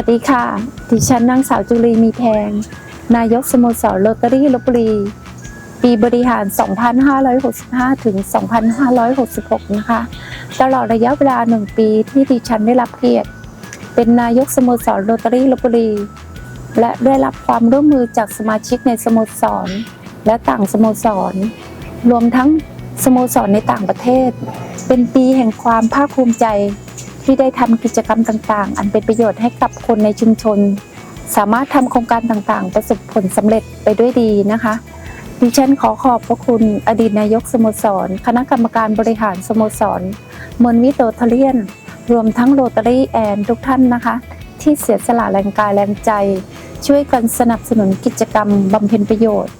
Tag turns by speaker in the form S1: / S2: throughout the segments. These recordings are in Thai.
S1: วัสดีค่ะ ดิฉันนางสาวจุลีมีแพง นายกสโมสรโรตารี่ลบบุรี ปีบริหาร 2565 ถึง 2566 นะคะ ตลอดระยะเวลาหนึ่งปีที่ดิฉันได้รับเกียรติ เป็นนายกสโมสรโรตารี่ลบบุรี และได้รับความร่วมมือจากสมาชิกในสโมสร และต่างสโมสร รวมทั้งสโมสรในต่างประเทศ เป็นปีแห่งความภาคภูมิใจ ที่ได้ทำกิจกรรมต่างๆ อันเป็นประโยชน์ให้กับคนในชุมชน สามารถทำโครงการต่างๆ ประสบผลสำเร็จไปด้วยดีนะคะดิฉันขอขอบพระคุณอดีตนายกสโมสร คณะกรรมการบริหารสโมสรมนวิโตทเลียน รวมทั้งโรตารี่แอนทุกท่านนะคะ ที่เสียสละแรงกายแรงใจ ช่วยกันสนับสนุนกิจกรรมบำเพ็ญประโยชน์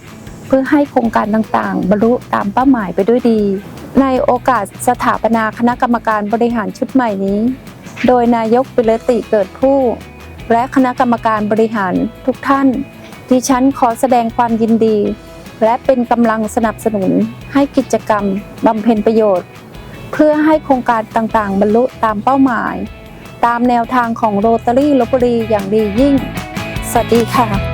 S1: เพื่อให้โครงการต่างๆ บรรลุตามเป้าหมายไปด้วยดี ในโอกาสสถาปนาคณะกรรมการบริหารชุดใหม่นี้ โดยนายกปิเลติเกิดผู้ และคณะกรรมการบริหารทุกท่านดิฉันขอแสดงความยินดี และเป็นกำลังสนับสนุนให้กิจกรรมบำเพ็ญประโยชน์ เพื่อให้โครงการต่างๆ บรรลุตามเป้าหมาย ตามแนวทางของโรตารี่ลบบุรีอย่างดียิ่ง สวัสดีค่ะ